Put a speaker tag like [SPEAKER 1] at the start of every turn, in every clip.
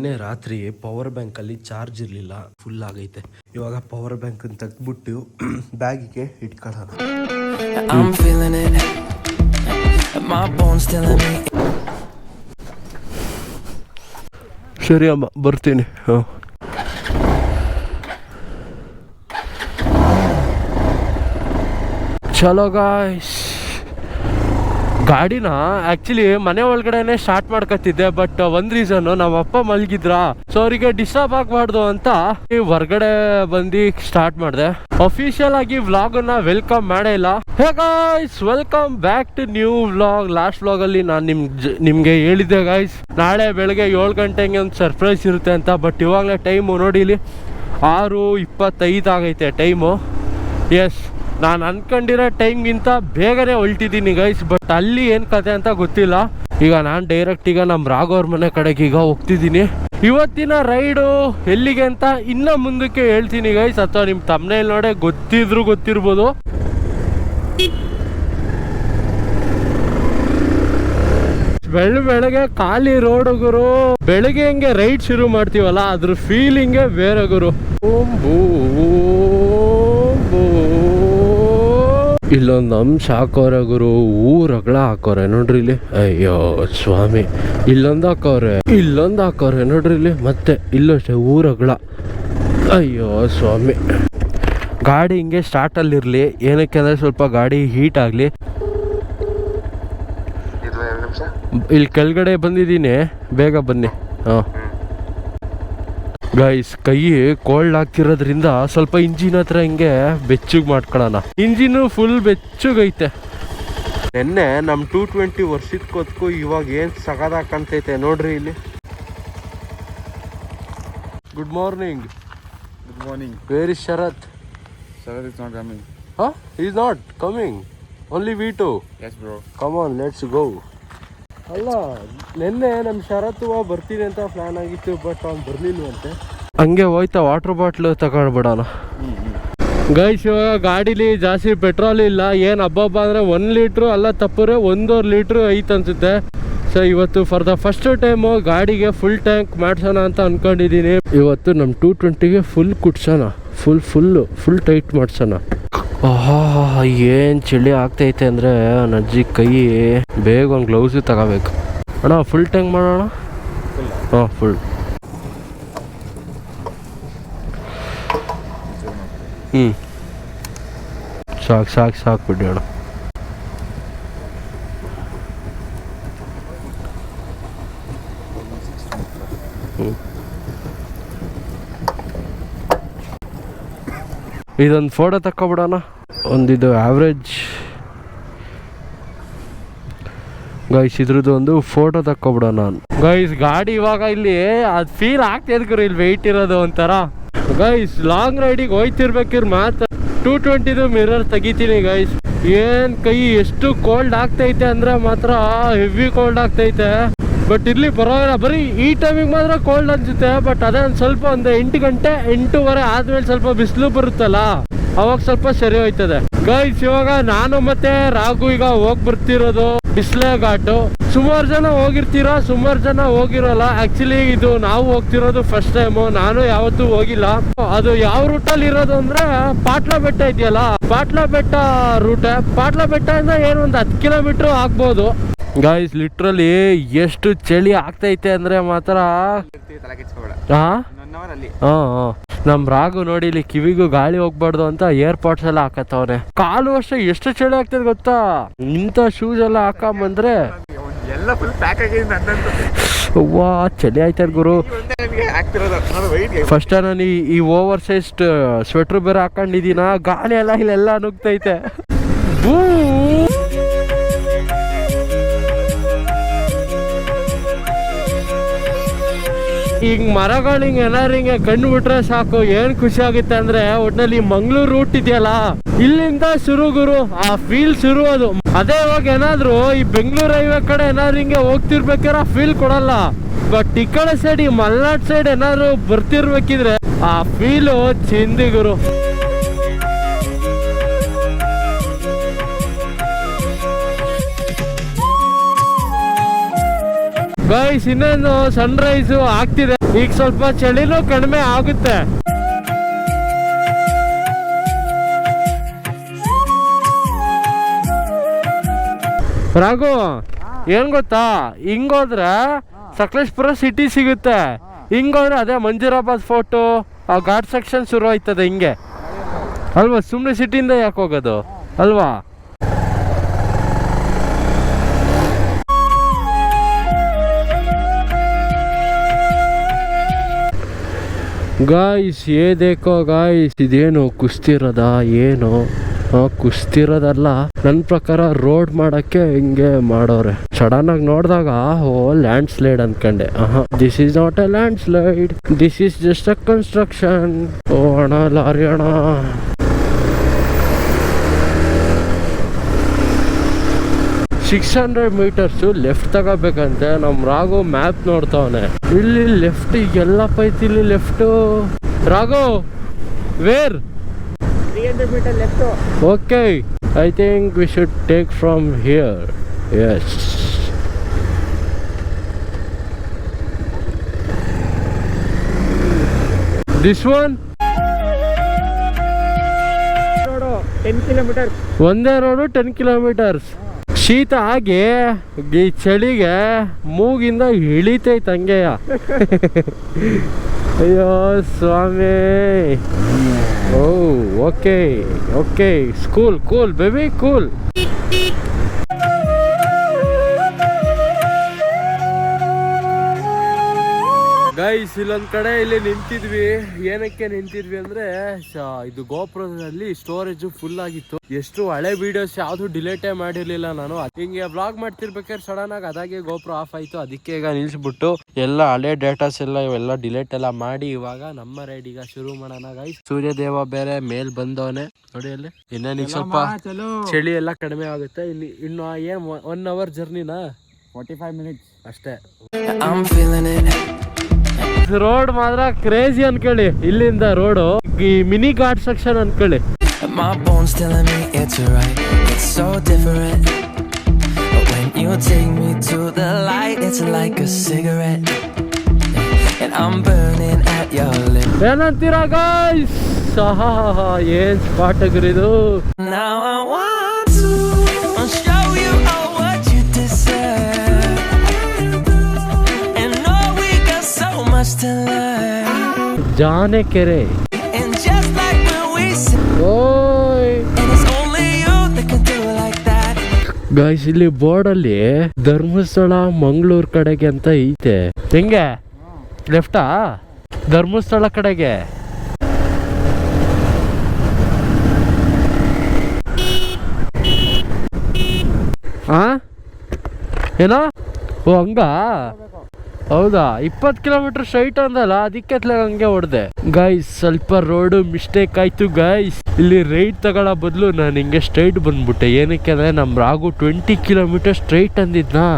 [SPEAKER 1] ನಿನ್ನೆ ರಾತ್ರಿ power bank ಅಲ್ಲಿ ಚಾರ್ಜ್ ಇರಲಿಲ್ಲ ಫುಲ್ ಆಗೈತೆ. ಇವಾಗ ಪವರ್ ಬ್ಯಾಂಕ್ ತೆಗೆದ್ಬಿಟ್ಟು ಬ್ಯಾಗಿಗೆ ಇಟ್ಕೊಳ್ಳೋಣ. ಸರಿ ಅಮ್ಮ ಬರ್ತೀನಿ. ಹಾಂ. ಚಲೋ ಗಾಯ್ಸ್ ಗಾಡಿನ ಆಕ್ಚುಲಿ ಮನೆ ಒಳಗಡೆನೆ ಸ್ಟಾರ್ಟ್ ಮಾಡ್ಕೊತಿದ್ದೆ ಬಟ್ ಒಂದ್ ರೀಸನ್ ನಮ್ಮ ಅಪ್ಪ ಮಲಗಿದ್ರ. ಸೊ ಅವರಿಗೆ ಡಿಸ್ಟರ್ಬ್ ಆಗ್ಬಾರ್ದು ಅಂತ ಹೊರ್ಗಡೆ ಬಂದು ಸ್ಟಾರ್ಟ್ ಮಾಡಿದೆ. ಅಫಿಷಿಯಲ್ ಆಗಿ ವ್ಲಾಗ್ ಅನ್ನ ವೆಲ್ಕಮ್ ಮಾಡೇ ಇಲ್ಲ. Guys welcome back to new vlog last vlog ಅಲ್ಲಿ ನಾನು ನಿಮ್ ನಿಮ್ಗೆ ಹೇಳಿದ್ದೆ ಗಾಯ್ಸ್ ನಾಳೆ ಬೆಳಗ್ಗೆ ಏಳು ಗಂಟೆಗೆ ಒಂದು ಸರ್ಪ್ರೈಸ್ ಇರುತ್ತೆ ಅಂತ ಬಟ್ ಇವಾಗಲೇ ಟೈಮು ನೋಡಿಲಿ ಆರು ಇಪ್ಪತ್ತೈದು ಆಗೈತೆ ಟೈಮು ಎಸ್ ನಾನು ಅನ್ಕೊಂಡಿರೋ ಟೈಮ್ಗಿಂತ ಬೇಗನೆ ಹೊಲ್ಟಿದ್ದೀನಿ ಗೈಸ್ ಬಟ್ ಅಲ್ಲಿ ಏನು ಕತೆ ಅಂತ ಗೊತ್ತಿಲ್ಲ. ಈಗ ನಾನು ಡೈರೆಕ್ಟ್ ಈಗ ನಮ್ಮ ರಾಘವ್ರ ಮನೆ ಕಡೆಗೆ ಈಗ ಹೋಗ್ತಿದ್ದೀನಿ ಇವತ್ತಿನ ರೈಡು ಎಲ್ಲಿಗೆ ಅಂತ ಇನ್ನೂ ಮುಂದಕ್ಕೆ ಹೇಳ್ತೀನಿ ಗೈಸ್ ಅಥವಾ ನಿಮ್ಮ ತಮ್ಮನೇಲಿ ನೋಡೇ ಗೊತ್ತಿದ್ರು ಗೊತ್ತಿರ್ಬೋದು. ಬೆಳ, ಬೆಳಗ್ಗೆ ಖಾಲಿ ರೋಡ್ ಗುರು, ಬೆಳಗ್ಗೆ ಹೆಂಗೆ ರೈಡ್ ಶುರು ಮಾಡ್ತೀವಲ್ಲ, ಅದ್ರ ಫೀಲಿಂಗೇ ಬೇರೆ ಗುರು. ಓಂ ಇಲ್ಲೊಂದು ಅಂಶ ಹಾಕೋರೆ ಗುರು ಊರಗಳ ಹಾಕೋರೆ ನೋಡ್ರಿ ಇಲ್ಲಿ. ಅಯ್ಯೋ ಸ್ವಾಮಿ ಇಲ್ಲೊಂದು ಹಾಕೋರೆ ಇಲ್ಲೊಂದು ಹಾಕೋರೆ ನೋಡ್ರಿ ಇಲ್ಲಿ. ಮತ್ತೆ ಇಲ್ಲಷ್ಟೇ ಊರಗಳ. ಅಯ್ಯೋ ಸ್ವಾಮಿ ಗಾಡಿ ಹಿಂಗೆ ಸ್ಟಾರ್ಟಲ್ಲಿರಲಿ ಏನಕ್ಕೆ ಅಂದರೆ ಸ್ವಲ್ಪ ಗಾಡಿ ಹೀಟ್ ಆಗಲಿ. ಇಲ್ಲಿ ಕೆಳಗಡೆ ಬಂದಿದ್ದೀನಿ. ಬೇಗ ಬನ್ನಿ. ಹಾಂ. ಗೈಸ್ ಕೈ ಕೋಲ್ಡ್ ಆಗ್ತಿರೋದ್ರಿಂದ ಸ್ವಲ್ಪ ಇಂಜಿನ್ ಹತ್ರ ಹಿಂಗೆ ಬೆಚ್ಚಗೆ ಮಾಡ್ಕೊಳ್ಳೋಣ. ಇಂಜಿನು ಫುಲ್ ಬೆಚ್ಚಗೈತೆ. ನಿನ್ನೆ ನಮ್ಮ ಟೂ ಟ್ವೆಂಟಿ ವರ್ಷದಕ್ಕೊತ್ಕು ಇವಾಗ ಏನು ಸಗದ ಕಾಣ್ತೈತೆ ನೋಡ್ರಿ ಇಲ್ಲಿ. Good morning
[SPEAKER 2] good morning
[SPEAKER 1] where is Sharath
[SPEAKER 2] sir is not coming
[SPEAKER 1] ಹಾಂ is not coming only we two
[SPEAKER 2] yes bro
[SPEAKER 1] come on let's go ಅಲ್ಲ, ನಿನ್ನೆ ನಮ್ಮ ಶರತ್ತು ಬರ್ತೀನಿ ಅಂತ ಪ್ಲಾನ್ ಆಗಿತ್ತು ಬಟ್ ಅವ್ನು ಬರ್ಲಿಲ್ವಂತೆ. ಹಂಗೆ ಹೋಯ್ತಾ ವಾಟರ್ ಬಾಟ್ಲು ತಗೊಂಡ್ಬಿಡೋಣ. ಗೈಸ್ ಇವಾಗ ಗಾಡೀಲಿ ಜಾಸ್ತಿ ಪೆಟ್ರೋಲ್ ಇಲ್ಲ. ಏನು ಹಬ್ಬ ಅಂದರೆ ಒನ್ ಲೀಟ್ರು ಅಲ್ಲ ತಪ್ಪರೆ ಒಂದೂವರೆ ಲೀಟ್ರು ಐತೆ ಅನ್ಸುತ್ತೆ. ಸೊ ಇವತ್ತು ಫಾರ್ ದ ಫಸ್ಟ್ ಟೈಮು ಗಾಡಿಗೆ ಫುಲ್ ಟ್ಯಾಂಕ್ ಮಾಡ್ಸೋಣ ಅಂತ ಅನ್ಕೊಂಡಿದ್ದೀನಿ ಇವತ್ತು ನಮ್ಮ ಟೂ ಟ್ವೆಂಟಿಗೆ ಫುಲ್ ಕುಟ್ಸೋಣ ಫುಲ್ ಫುಲ್ಲು ಫುಲ್ ಟೈಟ್ ಮಾಡ್ಸೋಣ. ಆಹಾ ಏನು ಚಳಿ ಆಗ್ತೈತೆ ಅಂದರೆ ಅಜ್ಜಿ ಕೈ ಬೇಗ ಒಂದು ಗ್ಲೌಸ್ ತಗೋಬೇಕು. ಅಣ್ಣ ಫುಲ್ ಟ್ಯಾಂಕ್ ಮಾಡೋಣ? ಹಾಂ ಫುಲ್ ಹ್ಞೂ ಸಾಕು ಸಾಕು ಸಾಕು ಬಿಡಿ ಅಣ್ಣ. ಇದೊಂದು ಫೋಟೋ ತಕ್ಕೊಬಿಡೋಣ. ಒಂದಿದು ಆವ್ರೇಜ್ ಗೈಸ್ ಇದ್ರದ್ದು ಒಂದು ಫೋಟೋ ತಕ್ಕೊಬಿಡೋಣ ಗೈಸ್ ಗಾಡಿ ಇವಾಗ ಇಲ್ಲಿ, ಅದು ಫೀಲ್ ಆಗ್ತಿದ್ ಗುರು ಇಲ್ಲಿ ವೆಯ್ಟ್ ಇರೋದು ಒಂಥರ. ಗೈಸ್ ಲಾಂಗ್ ರೈಡಿಗೆ ಹೋಯ್ತಿರ್ಬೇಕಿರ್ ಮಾತ್ರ. ಟೂ ಟ್ವೆಂಟಿದು ಮಿರರ್ ತೆಗಿತೀನಿ ಗೈಸ್ ಏನ್ ಕೈ, ಎಷ್ಟು ಕೋಲ್ಡ್ ಆಗ್ತೈತೆ ಅಂದ್ರೆ ಮಾತ್ರ ಹೆವಿ ಕೋಲ್ಡ್ ಆಗ್ತೈತೆ. ಬಟ್ ಇಲ್ಲಿ ಪರವಾಗಿಲ್ಲ ಬರೀ ಈ ಟೈಮಿಗೆ ಮಾತ್ರ ಕೋಲ್ಡ್ ಅನ್ಸುತ್ತೆ ಬಟ್ ಅದೇ ಒಂದು ಸ್ವಲ್ಪ ಒಂದು ಎಂಟು ಗಂಟೆ, ಎಂಟೂವರೆ ಆದ್ಮೇಲೆ ಸ್ವಲ್ಪ ಬಿಸಿಲು ಬರುತ್ತಲ್ಲ, ಅವಾಗ ಸ್ವಲ್ಪ ಸರಿ ಹೋಯ್ತದೆ. ಗೈಸ್ ಇವಾಗ ನಾನು ಮತ್ತೆ ರಾಘು ಈಗ ಹೋಗ್ ಬರ್ತಿರೋದು ಬಿಸ್ಲೆ ಘಾಟು ಸುಮಾರು ಜನ ಹೋಗಿರ್ತೀರಾ? ಸುಮಾರು ಜನ ಹೋಗಿರಲ್ಲ. ಆಕ್ಚುಲಿ ಇದು ನಾವು ಹೋಗ್ತಿರೋದು ಫಸ್ಟ್ ಟೈಮು ನಾನು ಯಾವತ್ತೂ ಹೋಗಿಲ್ಲ. ಅದು ಯಾವ ರೂಟಲ್ಲಿ ಇರೋದು ಅಂದ್ರೆ ಪಾಟ್ಲ ಬೆಟ್ಟ ಇದೆಯಲ್ಲ ಪಾಟ್ಲ ಬೆಟ್ಟ ರೂಟ್ ಪಾಟ್ಲ ಬೆಟ್ಟ ಏನು ಒಂದು ಹತ್ತು ಕಿಲೋಮೀಟರ್ ಆಗ್ಬೋದು. ಗಾಯ್ಸ್ ಲಿಟ್ರಲಿ ಎಷ್ಟು ಚಳಿ ಆಗ್ತೈತೆ ಅಂದ್ರೆ ಮಾತ್ರ. ನಮ್ ರಾಗು ನೋಡಿ ಇಲ್ಲಿ ಕಿವಿಗೂ ಗಾಳಿ ಹೋಗ್ಬಾರ್ದು ಅಂತ ಏರ್ಪಾಡ್ಸ್ ಎಲ್ಲ ಹಾಕತ್ತವ್ರೆ ಕಾಲು ವರ್ಷ ಎಷ್ಟು ಚಳಿ ಆಗ್ತದೆ ಗೊತ್ತಾ? ಇಂಥ ಶೂಸ್ ಎಲ್ಲ ಹಾಕೊಂಬಂದ್ರೆ ವಾ ಚಳಿ ಆಯ್ತಾರೆ ಗುರು. ಫಸ್ಟ್ ನಾನು ಈ ಈ ಓವರ್ ಸೈಜ್ ಸ್ವೆಟರ್ ಬೇರೆ ಹಾಕೊಂಡಿದ್ದೀನ? ಗಾಳಿ ಎಲ್ಲ ಇಲ್ಲೆಲ್ಲ ನುಗ್ತೈತೆ. ಬೂ! ಈಗ ಮರಗಳು ಹಿಂಗ ಕಣ್ಣು ಬಿಟ್ರೆ ಸಾಕು. ಏನ್ ಖುಷಿ ಆಗುತ್ತೆ ಅಂದ್ರೆ ಒಟ್ನಲ್ಲಿ ಮಂಗ್ಳೂರ್ ರೂಟ್ ಇದೆಯಲ್ಲ? ಇಲ್ಲಿಂದ ಶುರು ಗುರು. ಆ ಫೀಲ್ ಶುರು ಅದು. ಅದೇ ಇವಾಗ ಏನಾದ್ರು ಈ ಬೆಂಗಳೂರು ಹೈವೇ ಕಡೆ ಏನಾದ್ರು ಹಿಂಗೆ ಹೋಗ್ತಿರ್ಬೇಕಾದ್ರೆ ಫೀಲ್ ಕೊಡಲ್ಲ. ಬಟ್ ಈ ಕಡೆ ಸೈಡ್ ಈ ಮಲ್ನಾಡ್ ಸೈಡ್ ಏನಾದ್ರು ಬರ್ತಿರ್ಬೇಕಿದ್ರೆ ಆ ಫೀಲು ಚಿಂದಿ ಗುರು. ಗೈಸ್ ಇನ್ನೇನು ಸನ್ರೈಸು ಆಗ್ತಿದೆ. ಈಗ ಸ್ವಲ್ಪ ಚಳಿನೂ ಕಡಿಮೆ ಆಗುತ್ತೆ. ರಾಘು, ಏನ್ ಗೊತ್ತಾ? ಹಿಂಗೋದ್ರೆ ಸಕಲೇಶ್ಪುರ ಸಿಟಿ ಸಿಗುತ್ತೆ. ಹಿಂಗೋದ್ರೆ ಅದೇ ಮಂಜುರಾಬಾದ್ ಫೋಟೋ ಆ ಘಾಟ್ ಸೆಕ್ಷನ್ ಶುರು ಆಯ್ತದೆ ಹಿಂಗೆ. ಅಲ್ವಾ? ಸುಮ್ಮನೆ ಸಿಟಿಯಿಂದ ಯಾಕೆ ಹೋಗೋದು? ಅಲ್ವಾ? ಗಾಯ್ಸ್, ಏ ದೇಕೋ ಗಾಯ್ಸ್, ಇದೇನು ಕುಸ್ತಿರದ, ಏನು? ಕುಸ್ತಿರೋದಲ್ಲ. ನನ್ನ ಪ್ರಕಾರ ರೋಡ್ ಮಾಡಕ್ಕೆ ಹಿಂಗೆ ಮಾಡೋರೆ. ಸಡನ್ ಆಗಿ ನೋಡಿದಾಗ oh landslide ಅನ್ಕಂಡೆ. This is not a landslide this is just a construction ಓ ಅಣ್ಣ, ಲಾರಿ ಅಣ್ಣ. ಸಿಕ್ಸ್ ಹಂಡ್ರೆಡ್ ಮೀಟರ್ಸು ಲೆಫ್ಟ್ ತಗೋಬೇಕಂತೆ. ನಮ್ಮ ರಾಘು ಮ್ಯಾಪ್ ನೋಡ್ತಾವನೆ. ಇಲ್ಲಿ ಲೆಫ್ಟ್ ಎಲ್ಲ ಪೈತಿ ಇಲ್ಲಿ left Raghu where okay I think we should take from here as this one
[SPEAKER 2] ten kilometre
[SPEAKER 1] ಒಂದೇ ರೋಡು ಟೆನ್ ಕಿಲೋಮೀಟರ್ಸ್ ಶೀತ ಆಗಿ ಈ ಚಳಿಗೆ ಮೂಗಿಂದ ಇಳಿತೈತೆ ಹಂಗೆಯ ಅಯ್ಯೋ ಸ್ವಾಮಿ. ಓ okay okay. School cool baby cool guys ಇಲ್ಲೊಂದ್ ಕಡೆ ಇಲ್ಲಿ ನಿಂತಿದ್ವಿ. ಏನಕ್ಕೆ ನಿಂತಿದ್ವಿ ಅಂದ್ರೆ ಇದು ಗೋಪುರದಲ್ಲಿ ಸ್ಟೋರೇಜ್ ಫುಲ್ ಆಗಿತ್ತು. ಎಷ್ಟು ಹಳೆ ವಿಡಿಯೋಸ್ ಯಾವ್ದು ಡಿಲೇಟೇ ಮಾಡಿರ್ಲಿಲ್ಲ ನಾನು. ಹಿಂಗೆ ಬ್ಲಾಗ್ ಮಾಡ್ತಿರ್ಬೇಕಾದ್ರೆ ಸಡನ್ ಆಗಿ ಅದಾಗೆ ಗೋಪುರ ಆಫ್ ಆಯ್ತು. ಅದಕ್ಕೆ ಈಗ ನಿಲ್ಸ್ಬಿಟ್ಟು ಎಲ್ಲ ಹಳೆ ಡೇಟಾಸ್ ಎಲ್ಲ ಇವೆಲ್ಲ ಡಿಲೇಟ್ ಎಲ್ಲ ಮಾಡಿ ಇವಾಗ ನಮ್ಮ ರೈಡ್ ಈಗ ಶುರು ಮಾಡೋಣ ಗೈಸ್ ಸೂರ್ಯದೇವ ಬೇರೆ ಮೇಲ್ ಬಂದವನೆ. ನೋಡಿ ಅಲ್ಲಿ. ಇನ್ನೇನಿಗೆ ಸ್ವಲ್ಪ
[SPEAKER 2] ಚಲೋ.
[SPEAKER 1] ಚಳಿ ಎಲ್ಲ ಕಡಿಮೆ ಆಗುತ್ತೆ. ಇಲ್ಲಿ ಇನ್ನು ಏನ್ ಒನ್ ಅವರ್ ಜರ್ನಿನಾ
[SPEAKER 2] ಫಾರ್ಟಿ ಫೈವ್ ಮಿನಿಟ್ಸ್
[SPEAKER 1] ಅಷ್ಟೇ.
[SPEAKER 3] I'm feeling it.
[SPEAKER 1] ರೋಡ್ ಮಾತ್ರ ಕ್ರೇಜಿ ಅನ್ಕೊಳ್ಳಿ. ಇಲ್ಲಿಂದ ರೋಡು ಈ ಮಿನಿ ಘಾಟ್ ಸೆಕ್ಷನ್ ಅನ್ಕೊಳ್ಳಿ.
[SPEAKER 3] ಏನಂತೀರಾ bones ಏನ್ me it's that.
[SPEAKER 1] ಗಾಯ್ಸ್ ಇಲ್ಲಿ ಬೋರ್ಡ್ ಅಲ್ಲಿ ಧರ್ಮಸ್ಥಳ ಮಂಗಳೂರು ಕಡೆಗೆ ಅಂತ ಐತೆ. ಹೆಂಗೆ? ಲೆಫ್ಟಾ ಧರ್ಮಸ್ಥಳ ಕಡೆಗೆ. ಆ? ಏನೋ? ಓ ಹಂಗ? ಹೌದಾ? ಇಪ್ಪತ್ತು ಕಿಲೋಮೀಟರ್ ಸ್ಟ್ರೈಟ್ ಅಂದಲ್ಲ, ಅದಕ್ಕೆ ಹಂಗೆ ಹೊಡೆದೆ ಗೈಸ್ ಸ್ವಲ್ಪ ರೋಡು ಮಿಸ್ಟೇಕ್ ಆಯ್ತು ಗೈಸ್ ಇಲ್ಲಿ ರೈಟ್ ತಗೊಳ್ಳೋ ಬದಲು ನಾನು ಹಿಂಗೆ ಸ್ಟ್ರೈಟ್ ಬಂದ್ಬಿಟ್ಟೆ. ಏನಕ್ಕೆ ಅಂದರೆ ನಮ್ಮ ರಾಗು ಟ್ವೆಂಟಿ ಕಿಲೋಮೀಟರ್ ಸ್ಟ್ರೈಟ್ ಅಂದಿದ್ನಾ.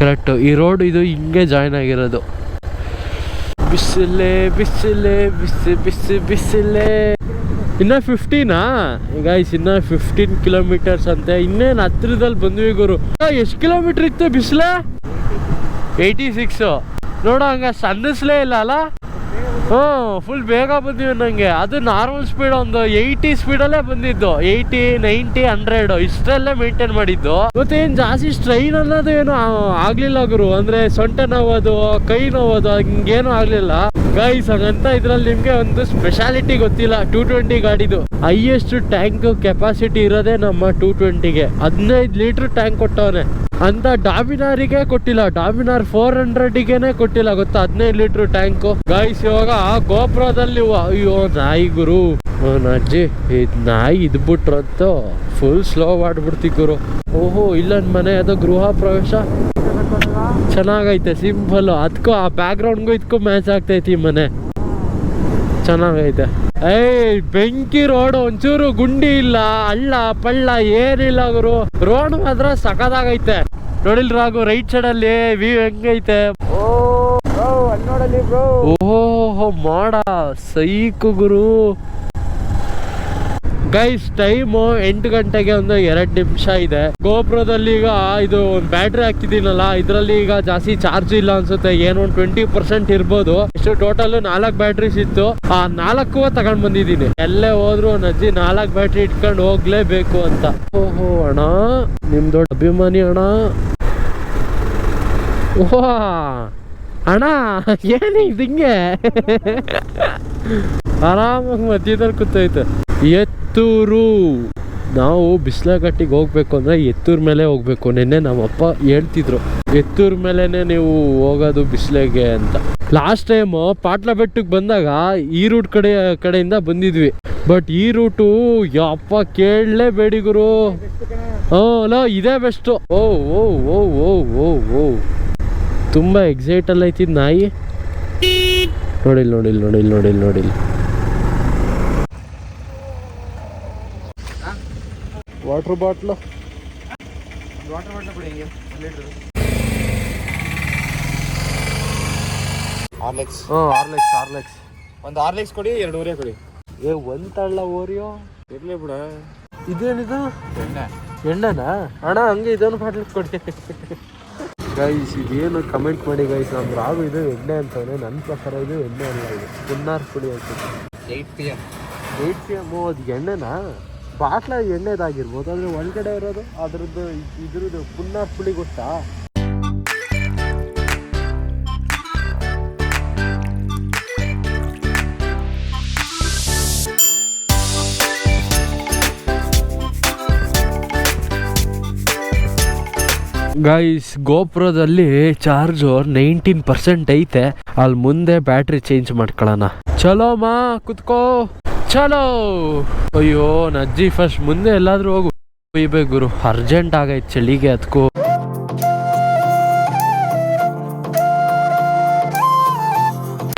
[SPEAKER 1] ಕರೆಕ್ಟು ಈ ರೋಡ್ ಇದು ಹಿಂಗೆ ಜಾಯ್ನ್ ಆಗಿರೋದು. ಬಿಸಿಲೇ ಬಿಸಿಲೇ, ಬಿಸಿ ಬಿಸಿ, ಬಿಸಿಲೇ. ಇನ್ನೂ ಫಿಫ್ಟೀನಾ ಗೈಸ್ ಇನ್ನ ಫಿಫ್ಟೀನ್ ಕಿಲೋಮೀಟರ್ಸ್ ಅಂತೆ. ಇನ್ನೇನು ಹತ್ತಿರದಲ್ಲಿ ಬಂದ್ವಿ ಗುರು. ಎಷ್ಟು ಕಿಲೋಮೀಟರ್ ಇತ್ತು ಬಿಸಿಲೇ? ಏಯ್ಟಿ ಸಿಕ್ಸು ನೋಡೋ, ಹಂಗೆ ಸನ್ನಿಸ್ಲೇ ಇಲ್ಲ ಅಲ್ಲ? ಹ್ಞೂ ಫುಲ್ ಬೇಗ ಬಂದಿವಿ ನನಗೆ ಅದು ನಾರ್ಮಲ್ ಸ್ಪೀಡ್ ಒಂದು ಏಯ್ಟಿ ಸ್ಪೀಡಲ್ಲೇ ಬಂದಿದ್ದು. ಏಯ್ಟಿ ನೈಂಟಿ ಹಂಡ್ರೆಡ್ ಇಷ್ಟರಲ್ಲೇ ಮೇಂಟೈನ್ ಮಾಡಿದ್ದು. ಮತ್ತೆ ಏನು ಜಾಸ್ತಿ ಸ್ಟ್ರೈನ್ ಅನ್ನೋದು ಏನು ಆಗ್ಲಿಲ್ಲ ಗುರು. ಅಂದ್ರೆ ಸೊಂಟೆ ನೋವೋದು, ಕೈ ನೋವೋದು, ಹಿಂಗೇನು ಆಗ್ಲಿಲ್ಲ. ಗೈಸ್ ಹಾಗಂತ ಇದ್ರಲ್ಲಿ ನಿಮ್ಗೆ ಒಂದು ಸ್ಪೆಷಾಲಿಟಿ ಗೊತ್ತಿಲ್ಲ. ಟೂ ಟ್ವೆಂಟಿ ಗಾಡಿದು. ಹೈಯೆಸ್ಟ್ ಟ್ಯಾಂಕ್ ಕೆಪಾಸಿಟಿ ಇರೋದೇ ನಮ್ಮ ಟೂ ಟ್ವೆಂಟಿಗೆ ಹದಿನೈದು ಲೀಟರ್ ಟ್ಯಾಂಕ್ ಕೊಟ್ಟವನೆ. ಅಂತ ಡಾಮಿನಾರಿಗೆ ಕೊಟ್ಟಿಲ್ಲ. ಡಾಮಿನಾರ್ ಫೋರ್ ಹಂಡ್ರೆಡ್ಗೆನೆ ಕೊಟ್ಟಿಲ್ಲ. ಗೊತ್ತಾ? ಹದಿನೈದು ಲೀಟರ್ ಟ್ಯಾಂಕು ಗಾಯ್ಸ್ ಇವಾಗ ಗೋಪುರದಲ್ಲಿ ವ- ಅಯ್ಯೋ, ನಾಯಿ ಗುರು. ಅಜ್ಜಿ ಇದ್ ನಾಯಿ ಇದ್ ಬಿಟ್ರಂತೂ ಫುಲ್ ಸ್ಲೋ ಮಾಡ್ಬಿಡ್ತಿ ಗುರು. ಓಹೋ ಇಲ್ಲೊಂದ್ ಮನೆ, ಅದು ಗೃಹ ಪ್ರವೇಶ. ಚೆನ್ನಾಗೈತೆ ಸಿಂಪಲ್ ಅದಕ್ಕೂ ಆ ಬ್ಯಾಕ್ಗ್ರೌಂಡ್ಗೂ ಇದಕ್ಕೂ ಮ್ಯಾಚ್ ಆಗ್ತೈತಿ ಮನೆ. ಚೆನ್ನಾಗೈತೆ. ಏಯ್ ಬೆಂಕಿ ರೋಡ್ ಒಂಚೂರು ಗುಂಡಿ ಇಲ್ಲ ಹಳ್ಳ ಪಳ್ಳ ಏನಿಲ್ಲ ಗುರು. ರೋಡ್ ಮಾತ್ರ ಸಖದಾಗೈತೆ ನೋಡಿಲ್ ರಾಗು ರೈಟ್ ಸೈಡ್ ಅಲ್ಲಿ ವ್ಯೂ ಹೆಂಗೈತೆ? ಓಹೋ ಮಾಡ ಸೈಕು ಗುರು. ಗೈಸ್ ಟೈಮು ಎಂಟು ಗಂಟೆಗೆ ಒಂದು ಎರಡು ನಿಮಿಷ ಇದೆ. ಗೋಪುರದಲ್ಲಿ ಈಗ ಇದು ಒಂದು ಬ್ಯಾಟ್ರಿ ಹಾಕಿದ್ದೀನಲ್ಲ ಇದರಲ್ಲಿ ಈಗ ಜಾಸ್ತಿ ಚಾರ್ಜ್ ಇಲ್ಲ ಅನ್ಸುತ್ತೆ. ಏನೋ ಒಂದು ಟ್ವೆಂಟಿ ಪರ್ಸೆಂಟ್ ಇರ್ಬೋದು. ಇಷ್ಟು ಟೋಟಲ್ ನಾಲ್ಕು ಬ್ಯಾಟ್ರೀಸ್ ಇತ್ತು. ಆ ನಾಲ್ಕು ತಗೊಂಡ್ ಬಂದಿದ್ದೀನಿ. ಎಲ್ಲೇ ಹೋದ್ರು ಅಜ್ಜಿ ನಾಲ್ಕು ಬ್ಯಾಟ್ರಿ ಇಟ್ಕೊಂಡು ಹೋಗ್ಲೇಬೇಕು ಅಂತ. ಓಹೋ ಅಣ್ಣ, ನಿಮ್ ದೊಡ್ಡ ಅಭಿಮಾನಿ ಅಣ್ಣ. ಓಹೋ, ಅಣ್ಣ, ಏನು ಆರಾಮಾಗಿ ಮಧ್ಯದಲ್ಲಿ ಕೂತೈತೆ. ಎತ್ತೂರು. ನಾವು ಬಿಸ್ಲಘಟ್ಟಿಗೆ ಹೋಗ್ಬೇಕು ಅಂದ್ರೆ ಎತ್ತೂರ್ ಮೇಲೆ ಹೋಗ್ಬೇಕು. ನಿನ್ನೆ ನಮ್ಮಪ್ಪ ಹೇಳ್ತಿದ್ರು, ಎತ್ತೂರ್ ಮೇಲೇ ನೀವು ಹೋಗೋದು ಬಿಸಿಲಿಗೆ ಅಂತ. ಲಾಸ್ಟ್ ಟೈಮ್ ಪಾಟ್ಲ ಬೆಟ್ಟಕ್ಕೆ ಬಂದಾಗ ಈ ರೂಟ್ ಕಡೆ, ಕಡೆಯಿಂದ ಬಂದಿದ್ವಿ. ಬಟ್ ಈ ರೂಟು ಯಪ್ಪ ಕೇಳಲೇಬೇಡಿ ಗುರು. ಹ್ಞೂ ಲೋ ಇದೇ ಬೆಸ್ಟು ಓ ಓ ಓ ಓ ಓ ಓ. ತುಂಬ ಎಕ್ಸೈಟಲ್ಲಿ ಐತಿದ್ ನಾಯಿ. ನೋಡಿಲ್ ನೋಡಿಲ್ ನೋಡಿಲ್ ನೋಡಿಲ್ ನೋಡಿಲ್. ವಾಟರ್ ಬಾಟ್ಲು
[SPEAKER 2] ವಾಟರ್ ಬಾಟ್ಲು ಕೊಡಿ ಹಿಂಗೆ ಲೀಟ್ರ್ ಆರ್ಲೆಕ್ಸ್
[SPEAKER 1] ಹ್ಞೂ ಆರ್ಲೆಕ್ಸ್ ಆರ್ಲೆಕ್ಸ್
[SPEAKER 2] ಒಂದು ಆರ್ಲೆಕ್ಸ್ ಕೊಡಿ ಎರಡೂವರೆ ಕೊಡಿ.
[SPEAKER 1] ಏ ಒಂದ್ ತಳ್ಳ ಓರಿಯೋ
[SPEAKER 2] ಇರ್ಲಿ ಬಿಡ.
[SPEAKER 1] ಇದೇನಿದು?
[SPEAKER 2] ಎಣ್ಣೆ.
[SPEAKER 1] ಎಣ್ಣೆನಾ? ಅಣ್ಣ ಹಂಗೆ ಇದೊಂದು ಬಾಟ್ಲ್ ಕೊಡಿ. ಗೈಸ್ ಇದೇನು ಕಮೆಂಟ್ ಮಾಡಿ ಗೈಸ್ ನಮ್ಮ ರಾಗು ಇದು ಎಣ್ಣೆ ಅಂತಾನೆ ನನ್ನ ಪ್ರಕಾರ ಇದು ಎಣ್ಣೆ ಅಲ್ಲ ಇದು. ಪುನ್ನಾರ್ ಪುಡಿ ಅಂತ
[SPEAKER 2] eight P M
[SPEAKER 1] eight P M ಅದು ಎಣ್ಣೆನಾ? ಬಾಟ್ಲ ಎಣ್ಣೆದಾಗಿರ್ಬೋದು ಆದರೆ ಒಳಗಡೆ ಇರೋದು ಅದ್ರದ್ದು ಇದ್ರದ್ದು ಪುನ್ನ ಪುಡಿ ಗೊತ್ತಾ? ಗೈಸ್ ಗೋಪುರದಲ್ಲಿ ಚಾರ್ಜ್ ನೈನ್ಟೀನ್ ಪರ್ಸೆಂಟ್ ಐತೆ. ಅಲ್ಲಿ ಮುಂದೆ ಬ್ಯಾಟ್ರಿ ಚೇಂಜ್ ಮಾಡ್ಕೊಳ್ಳೋಣ. ಚಲೋ ಮಾ, ಕುತ್ಕೋ. ಚಲೋ. ಅಯ್ಯೋ, ನಜ್ಜಿ ಫಸ್ಟ್ ಮುಂದೆ ಎಲ್ಲಾದ್ರೂ ಹೋಗು. ಒಯ್ಬೇಕು ಗುರು ಅರ್ಜೆಂಟ್ ಆಗೈತೆ ಚಳಿಗೆ ಅದಕ್ಕೂ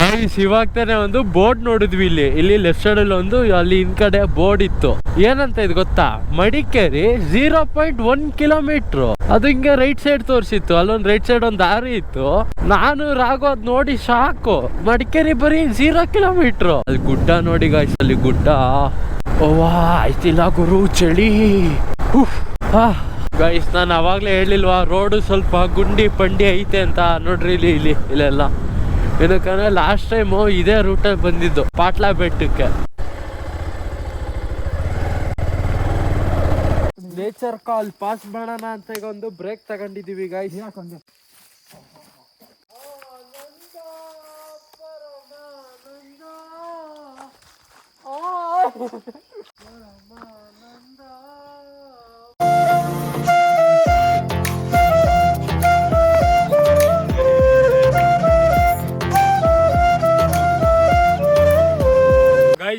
[SPEAKER 1] ಗೈಸ್ ಇವಾಗ ತಾನೆ ಒಂದು ಬೋರ್ಡ್ ನೋಡಿದ್ವಿ ಇಲ್ಲಿ. ಇಲ್ಲಿ ಲೆಫ್ಟ್ ಸೈಡ್ ಅಲ್ಲಿ ಒಂದು, ಅಲ್ಲಿ ಇನ್ ಕಡೆ ಬೋರ್ಡ್ ಇತ್ತು. ಏನಂತ ಇದು ಗೊತ್ತಾ? Madikeri zero point one kilometre ಅದು ಹಿಂಗೆ ರೈಟ್ ಸೈಡ್ ತೋರಿಸಿತ್ತು. ಅಲ್ಲೊಂದು ರೈಟ್ ಸೈಡ್ ಒಂದು ದಾರಿ ಇತ್ತು. ನಾನು ರಾಗೋದ್ ನೋಡಿ ಶಾಕು ಮಡಿಕೇರಿ ಬರೀ ಜೀರೋ ಕಿಲೋಮೀಟರ್ ಅಲ್ಲಿ ಗುಡ್ಡ ನೋಡಿ ಗಾಯ್ಸ್ ಅಲ್ಲಿ ಗುಡ್ಡ. ಓವಾ ಆಯ್ತಿಲ್ಲ ಗುರು, ಚಳಿ. ಗಾಯ್ಸ್ ನಾನು ಅವಾಗ್ಲೇ ಹೇಳಿಲ್ವಾ ರೋಡು ಸ್ವಲ್ಪ ಗುಂಡಿ ಪಂಡಿ ಐತೆ ಅಂತ. ನೋಡ್ರಿ ಇಲ್ಲಿ ಇಲ್ಲಿ, ಇಲ್ಲೆಲ್ಲ. ಏನಕ್ಕಂದ್ರೆ ಲಾಸ್ಟ್ ಟೈಮು ಇದೇ ರೂಟಲ್ಲಿ ಬಂದಿದ್ದು ಪಾಟ್ಲಾ ಬೆಟ್ಟಕ್ಕೆ. ನೇಚರ್ ಕಾಲ್ ಪಾಸ್ ಮಾಡೋಣ ಅಂತ ಈಗ ಒಂದು ಬ್ರೇಕ್ ತಗೊಂಡಿದ್ದೀವಿ ಗಾಯ್ಸ್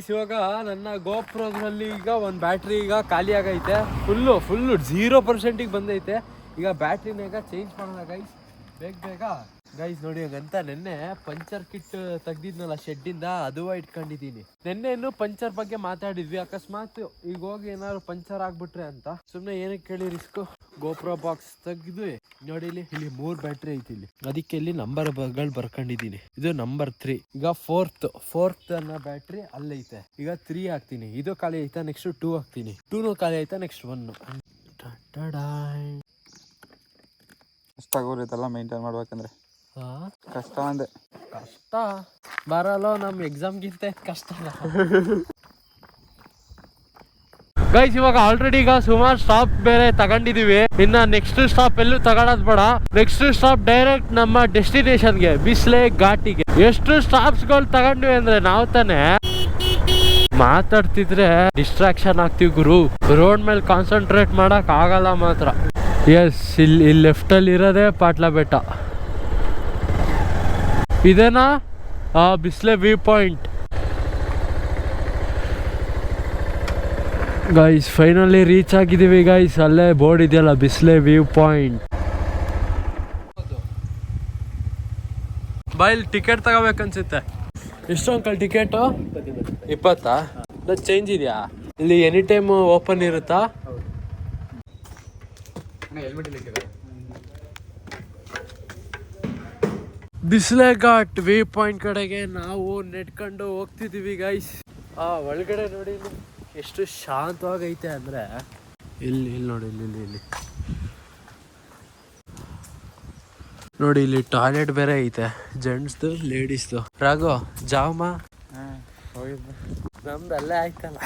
[SPEAKER 1] ಇವಾಗ ನನ್ನ ಗೋಪ್ರೋದಲ್ಲಿ ಈಗ ಒಂದು ಬ್ಯಾಟ್ರಿ ಈಗ ಖಾಲಿ ಆಗೈತೆ. ಫುಲ್ಲು ಫುಲ್ಲು ಜೀರೋ ಪರ್ಸೆಂಟಿಗೆ ಬಂದೈತೆ. ಈಗ ಬ್ಯಾಟ್ರಿನ ಈಗ ಚೇಂಜ್ ಮಾಡೋಣ ಗೈಸ್ ಬೇಗ ಬೇಗ. ಗೈಸ್ ನೋಡಿ ಹಂಗಂತ ನೆನ್ನೆ ಪಂಚರ್ ಕಿಟ್ ತೆಗ್ದಿದ್ನಲ್ಲ ಶೆಡ್ಡಿಂದ ಅದು ಇಟ್ಕೊಂಡಿದ್ದೀನಿ. ನೆನ್ನೆ ಇನ್ನು ಪಂಚರ್ ಬಗ್ಗೆ ಮಾತಾಡಿದ್ವಿ. ಅಕಸ್ಮಾತ್ ಈಗ ಹೋಗಿ ಏನಾದ್ರು ಪಂಚರ್ ಆಗ್ಬಿಟ್ರೆ ಅಂತ. ಸುಮ್ನೆ ಏನಕ್ಕೆ ಕೇಳಿ ರಿಸ್ಕ್ ಗೋಪ್ರೋ ಬಾಕ್ಸ್ ತೆಗ್ದು ನೋಡಿ ಇಲ್ಲಿ ಇಲ್ಲಿ ಮೂರ್ ಬ್ಯಾಟ್ರಿ ಐತಿ ಇಲ್ಲಿ. ಅದಕ್ಕೆ ಇಲ್ಲಿ ನಂಬರ್ಗಳು ಬರ್ಕೊಂಡಿದ್ದೀನಿ. ಇದು ನಂಬರ್ ತ್ರೀ ಈಗ ಫೋರ್ತ್ ಫೋರ್ತ್ ಅನ್ನೋ ಬ್ಯಾಟ್ರಿ ಅಲ್ಲೈತೆ ಈಗ ತ್ರೀ ಹಾಕ್ತೀನಿ. ಇದು ಖಾಲಿ ಐತಾ? ನೆಕ್ಸ್ಟ್ ಟೂ ಹಾಕ್ತೀನಿ. ಟೂನು ಖಾಲಿ ಆಯ್ತಾ ನೆಕ್ಸ್ಟ್ ಒನ್
[SPEAKER 2] ಕಷ್ಟ ಆಗೋರು ಇದೆಲ್ಲ ಮೇಂಟೈನ್ ಮಾಡ್ಬೇಕಂದ್ರೆ. ಕಷ್ಟ? ಅಂದೆ.
[SPEAKER 1] ಕಷ್ಟ? ಬರಲ್ಲೋ ನಮ್ಮ ಎಕ್ಸಾಮ್ಗಿಂತ ಕಷ್ಟ ಗೈಸ್ ಇವಾಗ ಆಲ್ರೆಡಿ ಈಗ ಸುಮಾರು ಸ್ಟಾಪ್ ಬೇರೆ ತಗೊಂಡಿದೀವಿ. ಇನ್ನ ನೆಕ್ಸ್ಟ್ ಸ್ಟಾಪ್ ಎಲ್ಲೂ ತಗೊಳೋದ್ ಬೇಡ. ನೆಕ್ಸ್ಟ್ ಸ್ಟಾಪ್ ಡೈರೆಕ್ಟ್ ನಮ್ಮ ಡೆಸ್ಟಿನೇಷನ್ಗೆ ಬಿಸ್ಲೆ ಘಾಟಿಗೆ. ಎಷ್ಟು ಸ್ಟಾಪ್ಸ್ಗಳು ತಗೊಂಡ್ವಿ ಅಂದ್ರೆ ನಾವು ತಾನೇ ಮಾತಾಡ್ತಿದ್ರೆ ಡಿಸ್ಟ್ರಾಕ್ಷನ್ ಆಗ್ತೀವಿ ಗುರು. ರೋಡ್ ಮೇಲೆ ಕಾನ್ಸಂಟ್ರೇಟ್ ಮಾಡಕ್ ಆಗಲ್ಲ ಮಾತ್ರ. ಎಸ್ ಇಲ್ಲಿ ಇಲ್ಲಿ ಲೆಫ್ಟ್ ಅಲ್ಲಿ ಇರೋದೇ ಪಾಟ್ಲಾ ಬೆಟ್ಟ. ಇದೇನಾ Bisle view point. Guys finally reach ಆಗಿದ್ದೀವಿ ಗೈಸ್ ಅಲ್ಲೇ ಬೋರ್ಡ್ ಇದೆಯಲ್ಲ, ಬಿಸ್ಲೆ ವ್ಯೂ ಪಾಯಿಂಟ್. ಬೈಲ್ ಟಿಕೆಟ್ ತಗೋಬೇಕನ್ಸುತ್ತೆ. ಎಷ್ಟು ಅಂಕಲ್ ಟಿಕೆಟು ಇಪ್ಪತ್ತಾ? ಚೇಂಜ್ ಇದೆಯಾ? ಇಲ್ಲಿ ಎನಿ ಟೈಮ್ ಓಪನ್ ಇರುತ್ತಾ ಬಿಸ್ಲೆ ಘಾಟ್ ವ್ಯೂ ಪಾಯಿಂಟ್ ಕಡೆಗೆ ನಾವು ನೆಟ್ಕೊಂಡು ಹೋಗ್ತಿದ್ದೀವಿ ಗೈಸ್ ಆ ಒಳಗಡೆ ನೋಡಿ. ಎಷ್ಟು ಶಾಂತವಾಗೈತೆ ಅಂದರೆ. ಇಲ್ಲಿ ಇಲ್ಲಿ ನೋಡಿ ಇಲ್ಲಿ ಇಲ್ಲಿ ಇಲ್ಲಿ. ನೋಡಿ ಇಲ್ಲಿ ಟಾಯ್ಲೆಟ್ ಬೇರೆ ಐತೆ. ಜೆಂಟ್ಸ್ದು ಲೇಡೀಸ್ದು ರಾಘು ಜಾಮ ನಮ್ದು ಅಲ್ಲೇ ಆಯ್ತಲ್ಲ.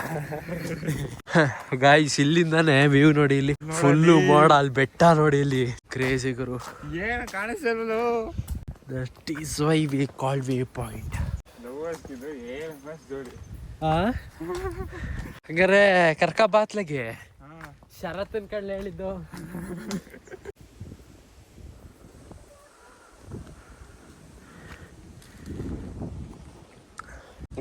[SPEAKER 1] ಗಾಯ್ಸ್ ಇಲ್ಲಿಂದಾನೆ ವ್ಯೂ ನೋಡಿ ಇಲ್ಲಿ. ಫುಲ್ಲು ಮೋಡ ಅಲ್ಲಿ. ಬೆಟ್ಟ ನೋಡಿ ಇಲ್ಲಿ. ಕ್ರೇಜಿ ಗುರು.
[SPEAKER 2] ಏನು ಕಾಣಿಸ್ತಿಲ್ಲ
[SPEAKER 1] that is why we call view point ಹಂಗಾರೆ ಕರ್ಕ ಬಾತ್ಲಗೆ ಶರತ್ ಕಳ್ಳೆ ಹೇಳಿದ್ದು.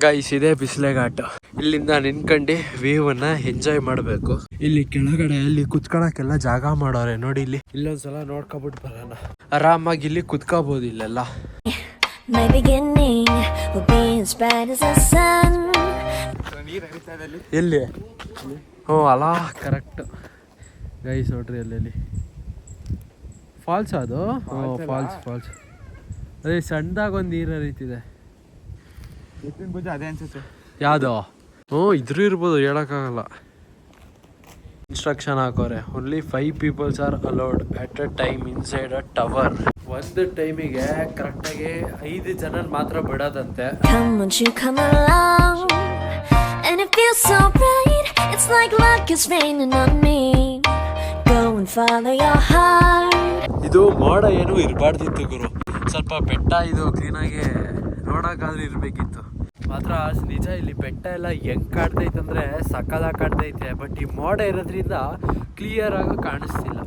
[SPEAKER 1] ಗೈಸ್ ಇದೆ ಬಿಸಿಲೆ ಘಾಟ ಇಲ್ಲಿಂದ ನಿನ್ಕಂಡು ವ್ಯೂ ಅನ್ನ ಎಂಜಾಯ್ ಮಾಡಬೇಕು. ಇಲ್ಲಿ ಕೆಳಗಡೆ ಇಲ್ಲಿ ಕುತ್ಕೊಳಕ್ಕೆಲ್ಲ ಜಾಗ ಮಾಡೋರೆ. ನೋಡಿ ಇಲ್ಲಿ. ಇಲ್ಲೊಂದ್ಸಲ ನೋಡ್ಕೊಬಿಟ್ಟು ಬರೋಣ. ಆರಾಮಾಗಿ ಇಲ್ಲಿ ಕುತ್ಕೋಬಹುದು ಇಲ್ಲೆಲ್ಲ. ಎಲ್ಲಿ? ಹ್ಞೂ ಅಲ್ಲ ಕರೆಕ್ಟ್ ಗೈಸ್ ನೋಡ್ರಿ ಅಲ್ಲಿ ಫಾಲ್ಸ್ ಅದು? ಹ್ಞೂ ಫಾಲ್ಸ್ ಫಾಲ್ಸ್ ಅದೇ ಸಣ್ಣದಾಗ ಒಂದು ನೀರು ಹರಿತಿದೆ
[SPEAKER 2] ಎತ್ತಿನ ಭುಜ ಅದೇ ಅನ್ಸುತ್ತೆ.
[SPEAKER 1] ಯಾವುದು? ಹ್ಞೂ ಇದ್ರೂ ಇರ್ಬೋದು ಹೇಳೋಕ್ಕಾಗಲ್ಲ. Instruction ಹಾಕೋರೆ. Only five peoples are allowed at a time inside a tower ಒಂದು ಟೈಮಿಗೆ ಕರೆಕ್ಟಾಗಿ ಐದು ಜನ ಮಾತ್ರ ಬಿಡೋದಂತೆ.
[SPEAKER 4] Come, won't you come along? And it feels so bright, it's like luck is raining on me. Go and follow your heart.
[SPEAKER 1] ಇದು ಮೋಡ ಏನು ಇರಬಾರ್ದಿತ್ತು ಗುರು. ಸ್ವಲ್ಪ ಬೆಟ್ಟ ಇದು ಕ್ಲೀನಾಗಿ ನೋಡೋಕ್ಕಾದ್ರೂ ಇರಬೇಕಿತ್ತು. ಮಾತ್ರ ನಿಜ ಇಲ್ಲಿ ಬೆಟ್ಟ ಎಲ್ಲ ಹೆಂಗ್ ಕಾಡ್ತೈತೆ ಅಂದ್ರೆ ಸಕಲ ಕಾಡ್ತೈತೆ ಬಟ್ ಈ ಮೋಡ ಇರೋದ್ರಿಂದ ಕ್ಲಿಯರ್ ಆಗಿ ಕಾಣಿಸ್ತಿಲ್ಲ.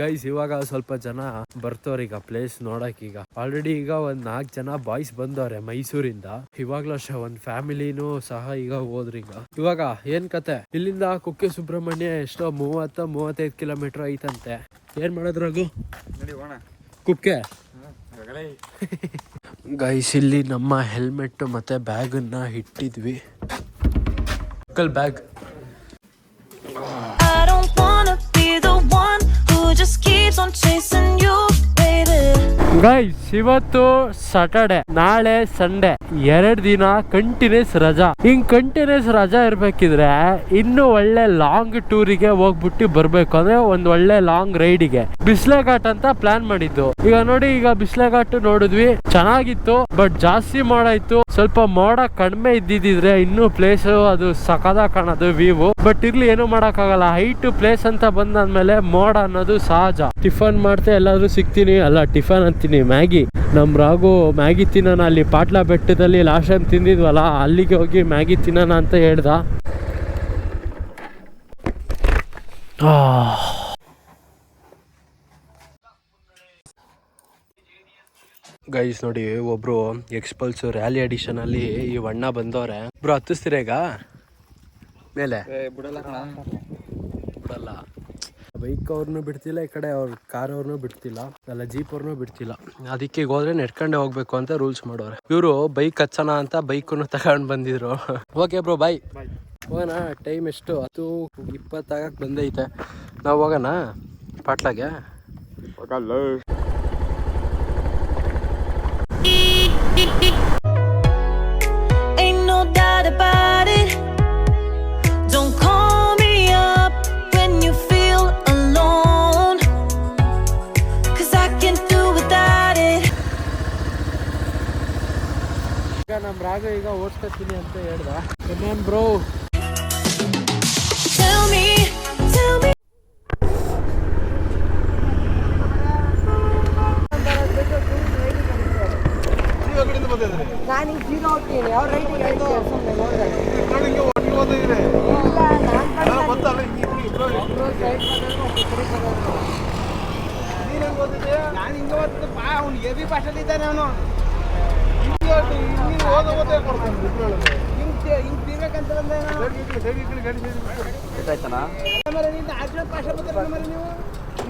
[SPEAKER 1] ಗೈಸ್ ಇವಾಗ ಸ್ವಲ್ಪ ಜನ ಬರ್ತವ್ರೀಗ ಪ್ಲೇಸ್ ನೋಡಕ್ ಈಗ. ಆಲ್ರೆಡಿ ಈಗ ಒಂದ್ ನಾಲ್ಕು ಜನ ಬಾಯ್ಸ್ ಬಂದವ್ರೆ ಮೈಸೂರಿಂದ. ಇವಾಗ್ಲೂ ಅಷ್ಟೇ ಒಂದ್ ಫ್ಯಾಮಿಲಿನೂ ಸಹ ಈಗ ಹೋದ್ರಿ ಈಗ ಇವಾಗ ಏನ್ ಕತೆ? ಇಲ್ಲಿಂದ ಕುಕ್ಕೆ ಸುಬ್ರಹ್ಮಣ್ಯ ಎಷ್ಟೋ ಮೂವತ್ತ ಮೂವತ್ತೈದು ಕಿಲೋಮೀಟರ್ ಐತಂತೆ. ಏನ್
[SPEAKER 2] ಮಾಡೋದ್ರಾಗು
[SPEAKER 1] ಕುಕ್ಕೆ? ಗೈಸ್ ಇಲ್ಲಿ ನಮ್ಮ ಹೆಲ್ಮೆಟ್ ಮತ್ತೆ ಬ್ಯಾಗ್ ಬ್ಯಾಗನ್ನ ಇಟ್ಟಿದ್ವಿ. Bag
[SPEAKER 4] just keeps on chasing you, baby.
[SPEAKER 1] Guys, ಇವತ್ತು ಸಾಟರ್ಡೆ ನಾಳೆ ಸಂಡೆ ಎರಡ್ ದಿನ ಕಂಟಿನ್ಯೂಸ್ ರಜಾ. ಹಿಂಗ್ ಕಂಟಿನ್ಯೂಸ್ ರಜಾ ಇರ್ಬೇಕಿದ್ರೆ ಇನ್ನು ಒಳ್ಳೆ ಲಾಂಗ್ ಟೂರಿಗೆ ಹೋಗ್ಬಿಟ್ಟು ಬರ್ಬೇಕು. ಅಂದ್ರೆ ಒಂದ್ ಒಳ್ಳೆ ಲಾಂಗ್ ರೈಡಿಗೆ ಬಿಸ್ಲೆ ಘಾಟ್ ಅಂತ ಪ್ಲಾನ್ ಮಾಡಿದ್ದು. ಈಗ ನೋಡಿ, ಈಗ ಬಿಸ್ಲೆ ಘಾಟ್ ನೋಡಿದ್ವಿ. ಚೆನ್ನಾಗಿತ್ತು ಬಟ್ ಜಾಸ್ತಿ ಮೋಡ ಸ್ವಲ್ಪ ಮೋಡ ಕಡಿಮೆ ಇದ್ದಿದ್ರೆ ಇನ್ನೂ ಪ್ಲೇಸ್ ಅದು ಸಕದ ಕಾಣೋದು ವ್ಯೂ ಬಟ್ ಇರ್ಲಿ, ಏನು ಮಾಡಕ್ಕಾಗಲ್ಲ. ಹೈಟ್ ಪ್ಲೇಸ್ ಅಂತ ಬಂದಾದ್ಮೇಲೆ ಮೋಡ ಅನ್ನೋದು ಸಹಜ. ಟಿಫನ್ ಮಾಡ್ತಾ, ಎಲ್ಲಾದ್ರೂ ಸಿಗ್ತೀನಿ. ಅಲ್ಲ, ಟಿಫನ್ ಅಂತೀನಿ ಮ್ಯಾಗಿ ನಮ್ಮ ರಾಗು ಮ್ಯಾಗಿ ತಿನ್ನೋಣ ಅಲ್ಲಿ ಪಾಟ್ಲ ಬೆಟ್ಟದಲ್ಲಿ ಲಾಸ್ಟ್ ಟೈಮ್ ತಿಂದಿದ್ವಲ್ಲ ಅಲ್ಲಿಗೆ ಹೋಗಿ ಮ್ಯಾಗಿ ತಿನ್ನೋಣ ಅಂತ ಹೇಳ್ದ. ಗೈಸ್ ನೋಡಿ ಒಬ್ರು ಎಕ್ಸ್ಪಲ್ಸ್ ರ್ಯಾಲಿ ಅಡಿಷನ್ ಅಲ್ಲಿ ಈ ಅಣ್ಣ ಬಂದವ್ರೆ. ಒಬ್ರು ಹತ್ತಿಸ್ತೀರ ಈಗ? ಮೇಲೆ?
[SPEAKER 2] ಬಿಡಲ್ಲ.
[SPEAKER 1] ಬೈಕ್ ಅವ್ರನ್ನೂ ಬಿಡ್ತಿಲ್ಲ ಈ ಕಡೆ ಅವ್ರ ಕಾರ್ ಅವ್ರನ್ನೂ ಬಿಡ್ತಿಲ್ಲ ಅಲ್ಲ ಜೀಪ್ ಅವ್ರನ್ನೂ ಬಿಡ್ತಿಲ್ಲ. ಅದಕ್ಕೆ ಹೋದ್ರೆ ನೆಡ್ಕೊಂಡೆ ಹೋಗ್ಬೇಕು ಅಂತ ರೂಲ್ಸ್ ಮಾಡೋರು. ಇವರು ಬೈಕ್ ಹಚ್ಚೋಣ ಅಂತ ಬೈಕನ್ನು ತಗೊಂಡು ಬಂದಿದ್ರು. ಓಕೆ ಬ್ರೋ ಬೈ
[SPEAKER 2] ಬಾಯ್
[SPEAKER 1] ಹೋಗೋಣ ಟೈಮ್ ಎಷ್ಟು? ಹತ್ತು ಇಪ್ಪತ್ತಾಗಕ್ಕೆ ಬಂದೈತೆ. ನಾವು ಹೋಗೋಣ ಪಾಟ್ಲಾಗೆ?
[SPEAKER 2] ಹೋಗಲ್ಲ.
[SPEAKER 1] ನಮ್ಮ ರಾಗ ಈಗ ಓಡಿಸ್ಕೊತೀನಿ ಅಂತ ಹೇಳ್ದ. ಏನೇನ್ ಬ್ರೋ.
[SPEAKER 5] ನಾನು ಈಗ ಜೀರೋ ಹೋಗ್ತೀನಿ ಅವ್ರ ರೈಟಿಗೆ ಹೇಳ್ತೀನಿ ಸುಮ್ಮನೆ
[SPEAKER 2] ನಾನು ಹಿಂಗೆ ಓದ್ತಿದ್ದೆ ಬಾ ಅವ್ನು ಎವಿ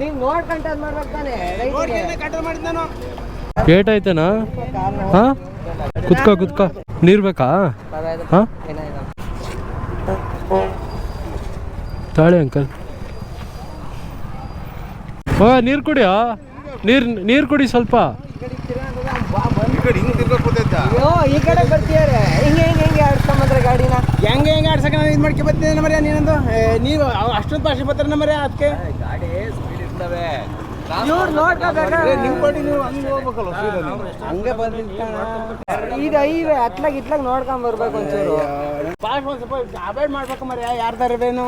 [SPEAKER 2] ನೀವು
[SPEAKER 5] ತಾನೆ
[SPEAKER 2] ನೋಡಿ ಕಂಟ್ರೋಲ್
[SPEAKER 1] ಹಾ? ಕುತ್ಕೋ ಕುತ್ಕೋ. ನೀರ್ ಬೇಕಾ? ಹಾ? ತಾಳೆ ಅಂಕಲ್. ಓ, ನೀರು ಕುಡಿಯೋ? ನೀರ್, ನೀರು ಕುಡಿ ಸ್ವಲ್ಪ.
[SPEAKER 5] ಅಯ್ಯೋ ಈ ಕಡೆ ಬರ್ತೀಯಾರೆ. ಹಿಂಗೆ ಹಿಂಗೆ ಹಿಂಗೆ ಆಡ್ಸ್ಕೊಂಬಂದ್ರೆ ಗಾಡಿನ?
[SPEAKER 2] ಹೆಂಗೆ ಹೆಂಗೆ ಆಡ್ಸಕ್ಕೆ ನಾನು ಇದು ಮಾಡ್ಕೊ ಬರ್ತೀನಿ ಮರ್ಯ ನೀನೊಂದು? ನೀವು ಅಷ್ಟೊಂದು ಭಾಷೆ ಬರ್ತಾರೆ ಮರ್ಯ ಅದಕ್ಕೆ?
[SPEAKER 5] ಗಾಡಿ ಸ್ಪೀಡ್
[SPEAKER 2] ನಿಮ್ಮ ಪಾಟಿ ನೀವು ಹಂಗೆ ಹೋಗ್ಬೇಕಲ್ಲ
[SPEAKER 5] ಹಂಗೆ ಬಂದಿರ್ತಾನ ಇದು ಐವೆ ಅತ್ಲಾಗ ಇತ್ಲಾಗ ನೋಡ್ಕೊಂಡ್ ಬರ್ಬೇಕು ಒಂಚೂರು.
[SPEAKER 2] ಭಾಷೆ ಒಂದ್ ಸ್ವಲ್ಪ ಅವಾಯ್ಡ್ ಮಾಡ್ಬೇಕು ಮರ್ಯ ಯಾರ್ದಾರೇನು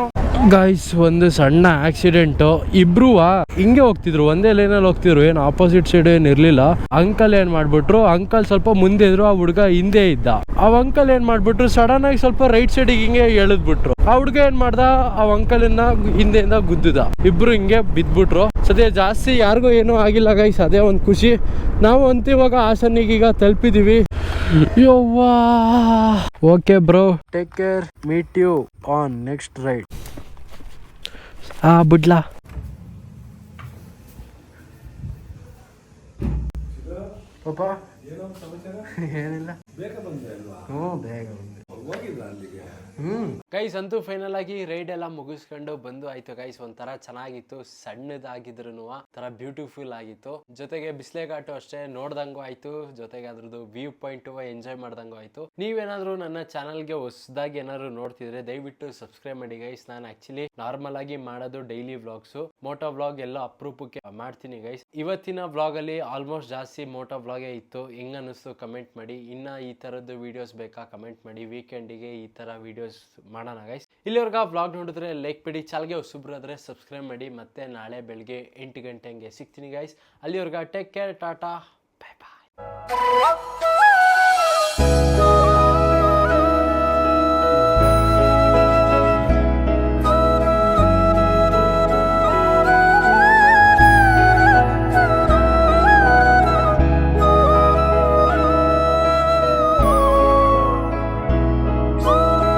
[SPEAKER 1] ಗಾಯ್ಸ್ ಒಂದು ಸಣ್ಣ ಆಕ್ಸಿಡೆಂಟು ಇಬ್ರು ಹಿಂಗೆ ಹೋಗ್ತಿದ್ರು. ಒಂದೇ ಲೈನಲ್ಲಿ ಹೋಗ್ತಿದ್ರು. ಏನು ಆಪೋಸಿಟ್ ಸೈಡ್ ಏನು ಇರಲಿಲ್ಲ. ಅಂಕಲ್ ಏನ್ ಮಾಡ್ಬಿಟ್ರು? ಅಂಕಲ್ ಸ್ವಲ್ಪ ಮುಂದೆ ಇದ್ರು. ಆ ಹುಡುಗ ಹಿಂದೆ ಇದ್ದ. ಆ ಅಂಕಲ್ ಏನ್ ಮಾಡ್ಬಿಟ್ರು? ಸಡನ್ ಆಗಿ ಸ್ವಲ್ಪ ರೈಟ್ ಸೈಡಿಗೆ ಹಿಂಗೆ ಎಳೆದ್ಬಿಟ್ರು. ಆ ಹುಡುಗ ಏನ್ ಮಾಡ್ದ? ಆ ಅಂಕಲನ್ನ ಹಿಂದೆಯಿಂದ ಗುದ್ದಿದ. ಇಬ್ರು ಹಿಂಗೆ ಬಿದ್ಬಿಟ್ರು. ಸದ್ಯ ಜಾಸ್ತಿ ಯಾರಿಗೂ ಏನೂ ಆಗಿಲ್ಲ ಗೈಸ್ ಅದೇ ಒಂದು ಖುಷಿ. ನಾವು ಅಂತ ಇವಾಗ ಈಗ ತಲುಪಿದೀವಿ. ಯವ್ವಾ. Okay bro take care meet you on next ride Ah, budlah. Papa. ಏನಿಲ್ಲ. ಹ್ಞೂ ಬೇಗ ಹ್ಮ್. ಗೈಸ್ ಅಂತೂ ಫೈನಲ್ ಆಗಿ ರೈಡ್ ಎಲ್ಲ ಮುಗಿಸ್ಕೊಂಡು ಬಂದು ಆಯ್ತು ಗೈಸ್ ಒಂಥರ ಚೆನ್ನಾಗಿತ್ತು ಸಣ್ಣದಾಗಿದ್ರು ತರ ಬ್ಯೂಟಿಫುಲ್ ಆಗಿತ್ತು. ಜೊತೆಗೆ ಬಿಸ್ಲೆ ಘಾಟು ಅಷ್ಟೇ ನೋಡ್ದಂಗೂ ಆಯ್ತು ಜೊತೆಗೆ ಅದ್ರದ್ದು ವ್ಯೂ ಪಾಯಿಂಟ್ ಎಂಜಾಯ್ ಮಾಡ್ದಂಗೂ ಆಯ್ತು. ನೀವೇನಾದ್ರೂ ನನ್ನ ಚಾನಲ್ಗೆ ಹೊಸದಾಗಿ ಏನಾದ್ರು ನೋಡ್ತಿದ್ರೆ ದಯವಿಟ್ಟು ಸಬ್ಸ್ಕ್ರೈಬ್ ಮಾಡಿ ಗೈಸ್ ನಾನು ಆಕ್ಚುಲಿ ನಾರ್ಮಲ್ ಆಗಿ ಮಾಡೋದು ಡೈಲಿ ವ್ಲಾಗ್ಸ್ ಮೋಟೋ ವ್ಲಾಗ್ ಎಲ್ಲ ಅಪ್ರೂಪಕ್ಕೆ ಮಾಡ್ತೀನಿ ಗೈಸ್ ಇವತ್ತಿನ ವ್ಲಾಗ್ ಅಲ್ಲಿ ಆಲ್ಮೋಸ್ಟ್ ಜಾಸ್ತಿ ಮೋಟೋ ವ್ಲಾಗೇ ಇತ್ತು. ಹೆಂಗ್ ಅನ್ನಿಸ್ತು ಕಮೆಂಟ್ ಮಾಡಿ. ಇನ್ನು ಈ ಥರದ್ದು ವಿಡಿಯೋಸ್ ಬೇಕಾ ಕಮೆಂಟ್ ಮಾಡಿ. ವೀಕೆಂಡಿಗೆ ಈ ಥರ ವೀಡಿಯೋಸ್ ಮಾಡೋಣ ಗೈಸ್ ಇಲ್ಲಿವರೆಗೆ ವ್ಲಾಗ್ ನೋಡಿದ್ರೆ ಲೈಕ್ ಬಿಡಿ. ಚಾಲ್ಗೆ ಹೊಸಬ್ರಾದ್ರೆ ಸಬ್ಸ್ಕ್ರೈಬ್ ಮಾಡಿ. ಮತ್ತೆ ನಾಳೆ ಬೆಳಗ್ಗೆ ಎಂಟು ಗಂಟೆ ಹಂಗೆ ಸಿಗ್ತೀನಿ ಗೈಸ್ ಅಲ್ಲಿವರೆಗೆ take care tata bye bye